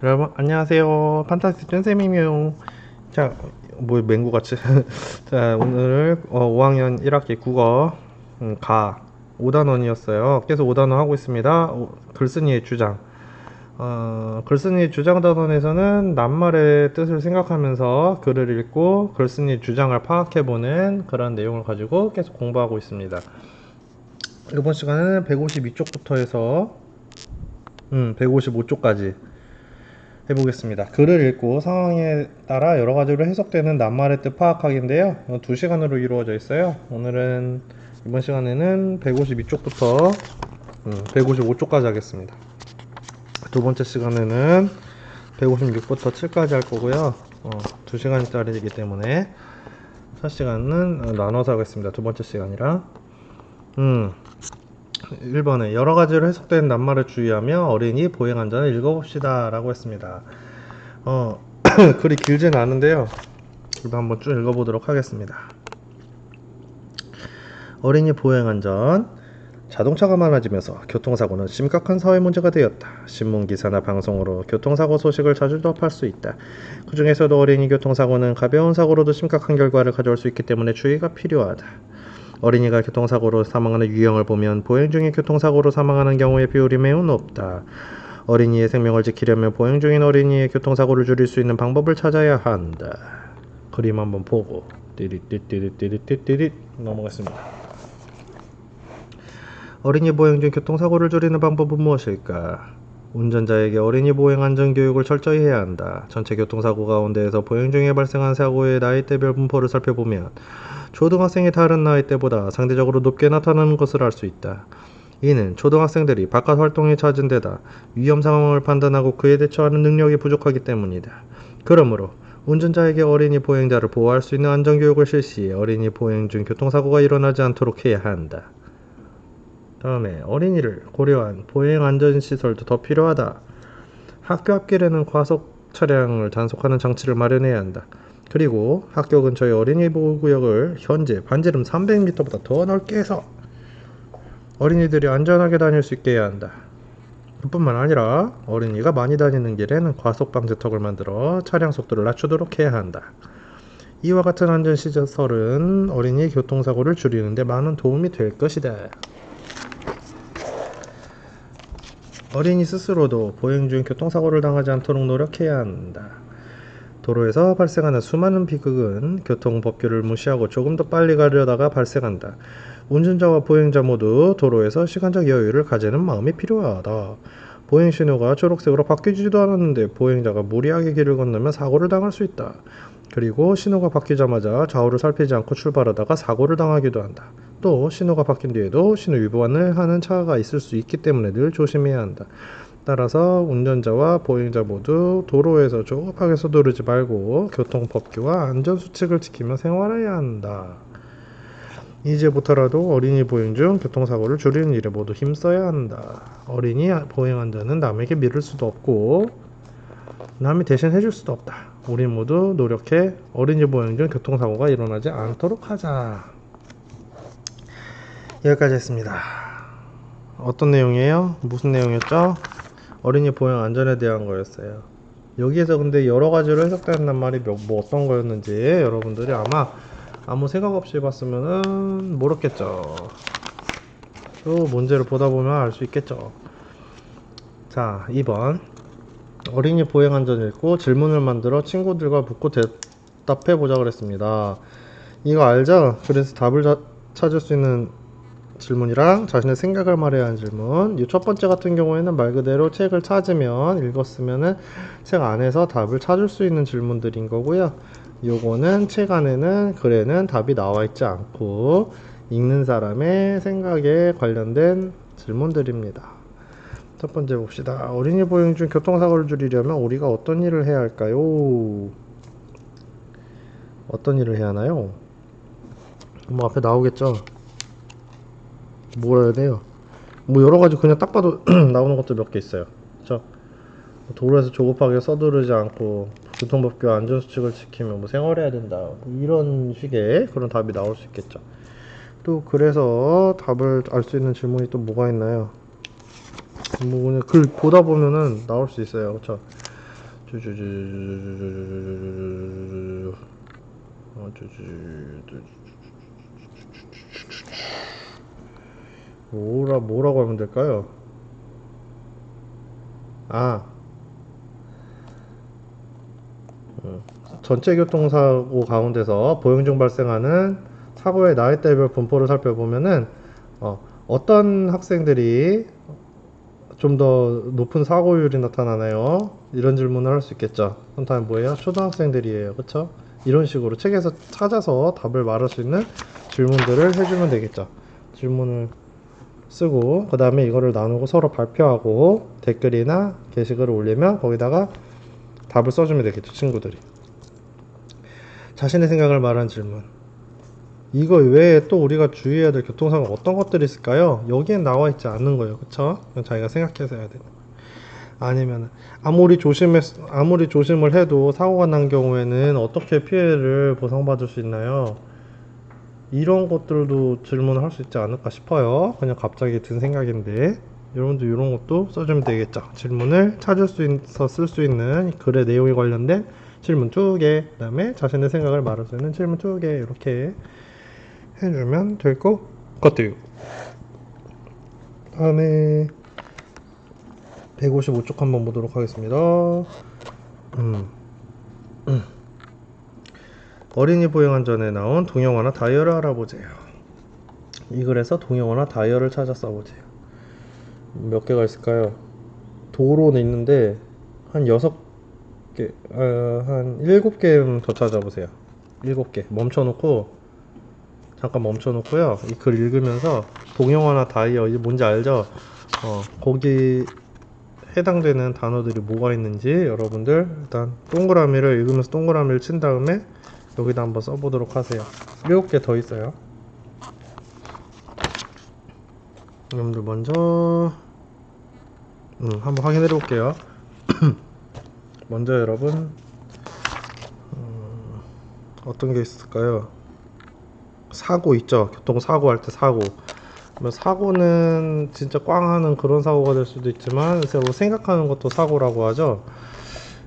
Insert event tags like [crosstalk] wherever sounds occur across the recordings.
여러분 안녕하세요. 판타스틱 쫀쌤이에요. 자, 뭐 맹구 같이. [laughs] 자 오늘 어, 5학년 1학기 국어 음, 가. 5단원이었어요. 계속 5단원 하고 있습니다. 오, 글쓴이의 주장. 어, 글쓴이의 주장 단원에서는 낱말의 뜻을 생각하면서 글을 읽고 글쓴이의 주장을 파악해보는 그런 내용을 가지고 계속 공부하고 있습니다. 이번 시간에는 152쪽부터 해서 음, 155쪽까지 해보겠습니다. 글을 읽고 상황에 따라 여러 가지로 해석되는 낱말의 뜻 파악하기인데요. 어, 두 시간으로 이루어져 있어요. 오늘은 이번 시간에는 152쪽부터 155쪽까지 하겠습니다. 두 번째 시간에는 156부터 7까지 할 거고요. 어, 두 시간짜리이기 때문에 첫 시간은 어, 나눠서 하겠습니다. 두 번째 시간이랑. 음, 1번에 여러 가지로 해석된 낱말을 주의하며 어린이 보행 안전을 읽어봅시다 라고 했습니다. 어, [clears throat] 글이 길진 않은데요. 그래도 한번 쭉 읽어보도록 하겠습니다. 어린이 보행 안전 자동차가 많아지면서 교통사고는 심각한 사회 문제가 되었다. 신문 기사나 방송으로 교통사고 소식을 자주 접할 수 있다. 그 중에서도 어린이 교통사고는 가벼운 사고로도 심각한 결과를 가져올 수 있기 때문에 주의가 필요하다. 어린이가 교통사고로 사망하는 유형을 보면 보행 중에 교통사고로 사망하는 경우의 비율이 매우 높다. 어린이의 생명을 지키려면 보행 중인 어린이의 교통사고를 줄일 수 있는 방법을 찾아야 한다. 그림 한번 보고 띠릿띠릿띠릿띠릿띠릿 넘어가겠습니다. 어린이 보행 중 교통사고를 줄이는 방법은 무엇일까? 운전자에게 어린이 보행 안전 교육을 철저히 해야 한다. 전체 교통사고 가운데에서 보행 중에 발생한 사고의 나이대별 분포를 살펴보면 초등학생이 다른 나이대보다 상대적으로 높게 나타나는 것을 알 수 있다. 이는 초등학생들이 바깥 활동에 잦은 데다 위험 상황을 판단하고 그에 대처하는 능력이 부족하기 때문이다. 그러므로 운전자에게 어린이 보행자를 보호할 수 있는 안전교육을 실시해 어린이 보행 중 교통사고가 일어나지 않도록 해야 한다. 다음에 어린이를 고려한 보행 안전 시설도 더 필요하다. 학교 앞길에는 과속 차량을 단속하는 장치를 마련해야 한다. 그리고 학교 근처의 어린이 보호구역을 현재 반지름 300m보다 더 넓게 해서 어린이들이 안전하게 다닐 수 있게 해야 한다. 그뿐만 아니라 어린이가 많이 다니는 길에는 과속 방지턱을 만들어 차량 속도를 낮추도록 해야 한다. 이와 같은 안전 시설은 어린이 교통사고를 줄이는 데 많은 도움이 될 것이다. 어린이 스스로도 보행 중 교통사고를 당하지 않도록 노력해야 한다. 도로에서 발생하는 수많은 비극은 교통법규를 무시하고 조금 더 빨리 가려다가 발생한다. 운전자와 보행자 모두 도로에서 시간적 여유를 가지는 마음이 필요하다. 보행 신호가 초록색으로 바뀌지도 않았는데 보행자가 무리하게 길을 건너면 사고를 당할 수 있다. 그리고 신호가 바뀌자마자 좌우를 살피지 않고 출발하다가 사고를 당하기도 한다. 또 신호가 바뀐 뒤에도 신호 위반을 하는 차가 있을 수 있기 때문에 늘 조심해야 한다. 따라서 운전자와 보행자 모두 도로에서 조급하게 서두르지 말고 교통법규와 안전수칙을 지키며 생활해야 한다. 이제부터라도 어린이 보행 중 교통사고를 줄이는 일에 모두 힘써야 한다. 어린이 보행 안전은 남에게 미룰 수도 없고 남이 대신 해줄 수도 없다. 우리 모두 노력해 어린이 보행 중 교통사고가 일어나지 않도록 하자. 여기까지 했습니다. 어떤 내용이에요? 무슨 내용이었죠? 어린이 보행 안전에 대한 거였어요. 여기에서 근데 여러 가지로 해석되는 말이 몇- 뭐 어떤 거였는지 여러분들이 아마 아무 생각 없이 봤으면은 모르겠죠. 또 문제를 보다 보면 알 수 있겠죠. 자, 2번. 어린이 보행 안전 읽고 질문을 만들어 친구들과 묻고 대답해 보자 그랬습니다. 이거 알죠? 그래서 답을 자- 찾을 수 있는 질문이랑 자신의 생각을 말해야 하는 질문. 이 첫 번째 같은 경우에는 말 그대로 책을 찾으면 읽었으면은 책 안에서 답을 찾을 수 있는 질문들인 거고요. 요거는 책 안에는 글에는 답이 나와 있지 않고 읽는 사람의 생각에 관련된 질문들입니다. 첫 번째 봅시다. 어린이 보행 중 교통사고를 줄이려면 우리가 어떤 일을 해야 할까요? 어떤 일을 해야 하나요? 뭐 앞에 나오겠죠? 뭘 해야 돼요? 뭐 여러 가지 그냥 딱 봐도 [clears throat] 나오는 것도 몇 개 있어요. 저 도로에서 조급하게 서두르지 않고 교통법규 안전수칙을 지키며 뭐 생활해야 된다. 뭐 이런 식의 그런 답이 나올 수 있겠죠. 또 그래서 답을 알 수 있는 질문이 또 뭐가 있나요? 뭐 그냥 글 보다 보면은 나올 수 있어요. 그렇죠? 뭐라 뭐라고 하면 될까요? 아 전체 교통사고 가운데서 보행 중 발생하는 사고의 나이대별 분포를 살펴보면은 어, 어떤 학생들이 좀 더 높은 사고율이 나타나나요? 이런 질문을 할 수 있겠죠. 그럼 다음 뭐예요? 초등학생들이에요. 그쵸? 이런 식으로 책에서 찾아서 답을 말할 수 있는 질문들을 해주면 되겠죠. 질문을 쓰고 그 다음에 이거를 나누고 서로 발표하고 댓글이나 게시글을 올리면 거기다가 답을 써주면 되겠죠. 친구들이. 자신의 생각을 말한 질문. 이거 외에 또 우리가 주의해야 될 교통사고 어떤 것들이 있을까요? 여기엔 나와 있지 않는 거예요. 그건 자기가 생각해서 해야 되는 거예요. 아니면 아무리 조심했 아무리 조심을 해도 사고가 난 경우에는 어떻게 피해를 보상받을 수 있나요? 이런 것들도 질문을 할 수 있지 않을까 싶어요. 그냥 갑자기 든 생각인데 여러분도 이런 것도 써주면 되겠죠. 질문을 찾을 수 있어 쓸 수 있는 글의 내용에 관련된 질문 두 개, 그다음에 자신의 생각을 말할 수 있는 질문 두 개 이렇게 해주면 될 것 같아요. 다음에 155쪽 한번 보도록 하겠습니다. 음. 음. 어린이 보행안전에 나온 동영화나 다이어를 알아보세요. 이 글에서 동영화나 다이어를 찾아 써보세요. 몇 개가 있을까요? 도로는 있는데 한 여섯 개, 어, 한 일곱 개는 더 찾아보세요. 일곱 개 멈춰놓고 잠깐 멈춰놓고요. 이 글 읽으면서 동영화나 다이어 이게 뭔지 알죠? 어, 거기 해당되는 단어들이 뭐가 있는지 여러분들 일단 동그라미를 읽으면서 동그라미를 친 다음에 여기다 한번 써보도록 하세요. 일곱 개더 있어요. 여러분들 먼저 음, 한번 확인해 볼게요. [clears throat] 먼저 여러분 음, 어떤 게 있을까요? 사고 있죠. 교통사고 할 때 사고. 뭐 사고는 진짜 꽝 하는 그런 사고가 될 수도 있지만 서로 생각하는 것도 사고라고 하죠.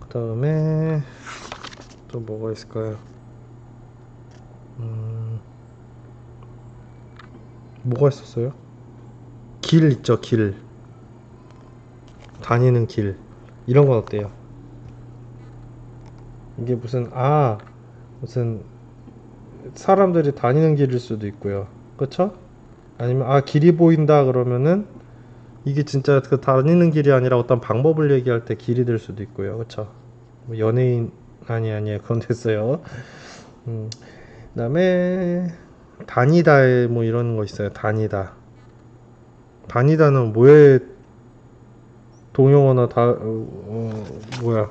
그 다음에 또 뭐가 있을까요? 음, 뭐가 있었어요? 길 있죠, 길. 다니는 길. 이런 건 어때요? 이게 무슨, 아, 무슨, 사람들이 다니는 길일 수도 있고요. 그쵸? 아니면, 아, 길이 보인다 그러면은, 이게 진짜 그 다니는 길이 아니라 어떤 방법을 얘기할 때 길이 될 수도 있고요. 그쵸? 뭐 연예인, 아니, 아니, 그건 됐어요. 음, 그 다음에, 다니다에 뭐 이런 거 있어요. 다니다. 다니다는 뭐에 동영어나 다, 어, 어, 뭐야.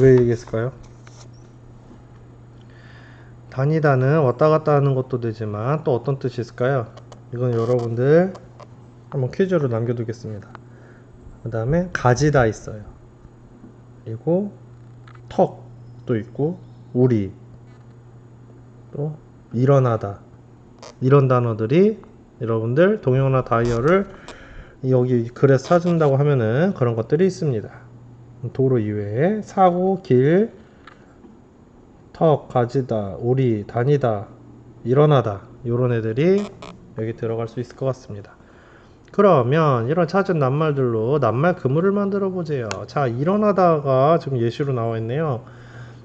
왜 얘기했을까요? 다니다는 왔다 갔다 하는 것도 되지만 또 어떤 뜻이 있을까요? 이건 여러분들 한번 퀴즈로 남겨두겠습니다. 그 다음에 가지다 있어요. 그리고 턱도 있고 우리 또 일어나다 이런 단어들이 여러분들 동영어나 다이어를 여기 글에서 찾은다고 하면은 그런 것들이 있습니다. 도로 이외에 사고, 길, 턱, 가지다, 오리, 다니다, 일어나다 이런 애들이 여기 들어갈 수 있을 것 같습니다. 그러면 이런 찾은 낱말들로 낱말 그물을 만들어 보세요. 자, 일어나다가 지금 예시로 나와 있네요.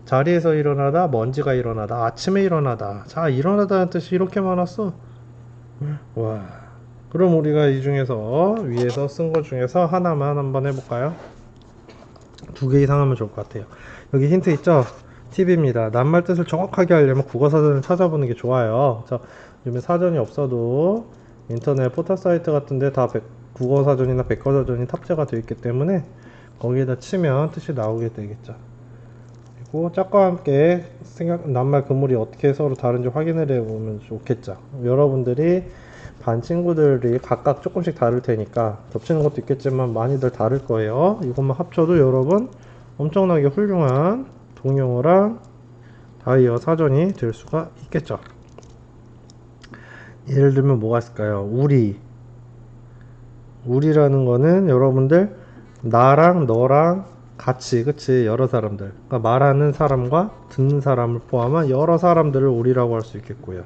자리에서 일어나다, 먼지가 일어나다, 아침에 일어나다. 자, 일어나다는 뜻이 이렇게 많았어. 와. 그럼 우리가 이 중에서 위에서 쓴 것 중에서 하나만 한번 해볼까요? 두 개 이상 하면 좋을 것 같아요. 여기 힌트 있죠? 팁입니다. 낱말 뜻을 정확하게 하려면 국어 사전을 찾아보는 게 좋아요. 자, 요즘에 사전이 없어도 인터넷 포털 사이트 같은데 다 백- 국어 사전이나 백과 사전이 탑재가 되어 있기 때문에 거기에다 치면 뜻이 나오게 되겠죠. 그리고 짝과 함께 생각 낱말 그물이 어떻게 서로 다른지 확인을 해보면 좋겠죠. 여러분들이 반 친구들이 각각 조금씩 다를 테니까 겹치는 것도 있겠지만 많이들 다를 거예요. 이것만 합쳐도 여러분 엄청나게 훌륭한 동영어랑 다이어 사전이 될 수가 있겠죠. 예를 들면 뭐가 있을까요? 우리. 우리라는 거는 여러분들 나랑 너랑 같이 그치 여러 사람들 그러니까 말하는 사람과 듣는 사람을 포함한 여러 사람들을 우리라고 할 수 있겠고요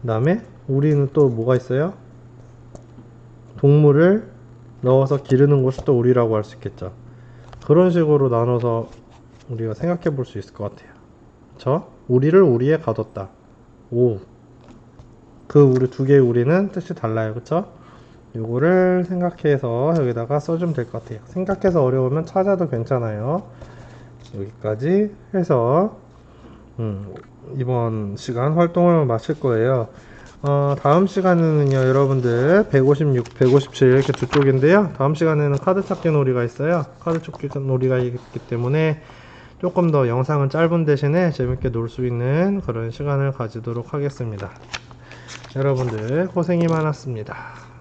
그 다음에 우리는 또 뭐가 있어요 동물을 넣어서 기르는 곳을 또 우리라고 할 수 있겠죠 그런 식으로 나눠서 우리가 생각해 볼 수 있을 것 같아요 저 우리를 우리에 가뒀다 오 그 우리 두 개의 우리는 뜻이 달라요 그쵸 요거를 생각해서 여기다가 써주면 될 것 같아요. 생각해서 어려우면 찾아도 괜찮아요. 여기까지 해서 음, 이번 시간 활동을 마칠 거예요. 어, 다음 시간에는요, 여러분들 156, 157 이렇게 두 쪽인데요. 다음 시간에는 카드 찾기 놀이가 있어요. 카드 찾기 놀이가 있기 때문에 조금 더 영상은 짧은 대신에 재밌게 놀 수 있는 그런 시간을 가지도록 하겠습니다. 여러분들 고생이 많았습니다.